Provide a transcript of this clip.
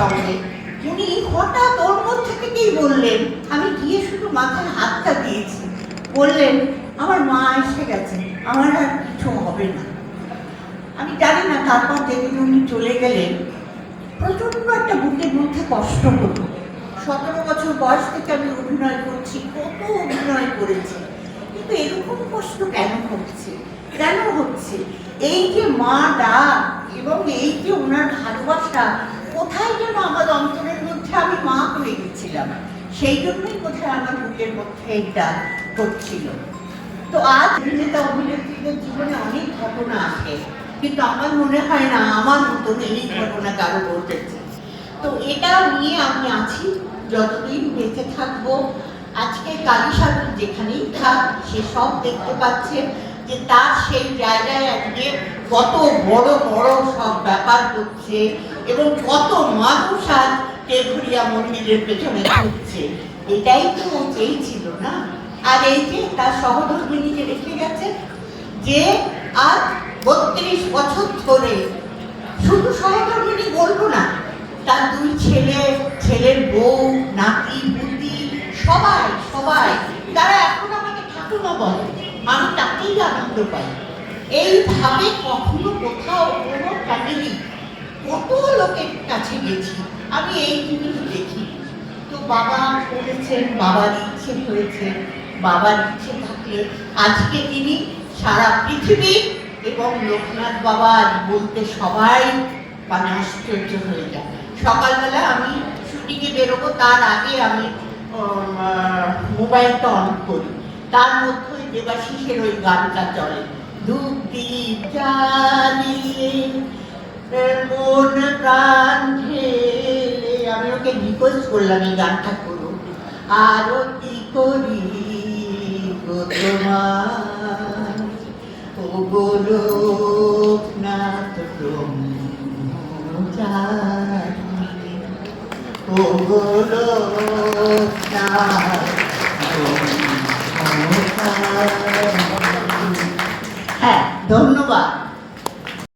সঙ্গে উনি হঠাৎ ওর মধ্যে থেকেই বললেন? আমি গিয়ে শুধু মাথায় হাতটা দিয়েছি। বললেন, আমার মা এসে গেছে, আমার আর কিছু হবে না। আমি জানি না, তারপর যেদিন উনি চলে গেলেন প্রচণ্ড একটা বুকের মধ্যে কষ্ট হতো সতেরো বছর বয়স থেকে আমি অভিনয় করছি, কত অভিনয় করেছি। কিন্তু এরকম কষ্ট কেন হচ্ছে? কেন হচ্ছে? এই যে মা ডাক এবং এই যে ওনার ভালোবাসা কোথায় যেন আমার অন্তরের মধ্যে আমি মা হয়ে গেছিলাম সেই জন্যই কোথায় আমার বুকের মধ্যে এইটা করছিল তো আজ অভিনেতা অভিনেত্রীদের জীবনে অনেক ঘটনা আসে কিন্তু আমার মনে হয় না, আমার মতন এই ঘটনা কারও ঘটেছে। তো এটা নিয়ে আমি আছি, যতদিন বেঁচে থাকব, আজকে কালীসাগর যেখানেই থাক, সে সব দেখতে পাচ্ছে যে তার সেই জায়গায় আজকে কত বড় বড় সব ব্যাপার করছে এবং কত মানুষ আজ টেঘরিয়া মন্দিরের পেছনে ঘুরছে। এটাই তো ও চেয়েছিল না? আর এই যে তার সহধর্মিনীকে রেখে গেছে যে আজ বত্রিশ বছর ধরে শুধু সহধর্মিনী বলব না, তার দুই ছেলে, ছেলের বউ, নাতি, পুতি, সবাই সবাই, তারা এখন আমাকে ঠাকুমা বলে। আমি তাকেই আনন্দ পাই। এইভাবে কখনো কোথাও কোনো ফ্যামিলি কত লোকের কাছে গেছি আমি এই জিনিস দেখি। তো বাবা করেছেন বাবার ইচ্ছে হয়েছে বাবার ইচ্ছে থাকলে আজকে তিনি সারা পৃথিবী এবং লোকনাথ বাবা আজ বলতে সবাই মানে আশ্চর্য হয়ে যায় সকালবেলা আমি শুটিংয়ে বেরোবো, তার আগে আমি মোবাইলটা অন করি। তার মধ্যে দেবাশিসের ওই গানটা চলে। ধূপ জ্বালিয়ে মন, প্রাণ আপনাকে রিকোয়েস্ট করলাম এই গানটা করো আরতি করি গো তোমার ও গোলোকনাথ ব্রহ্মচারী ও হ্যাঁ ধন্যবাদ।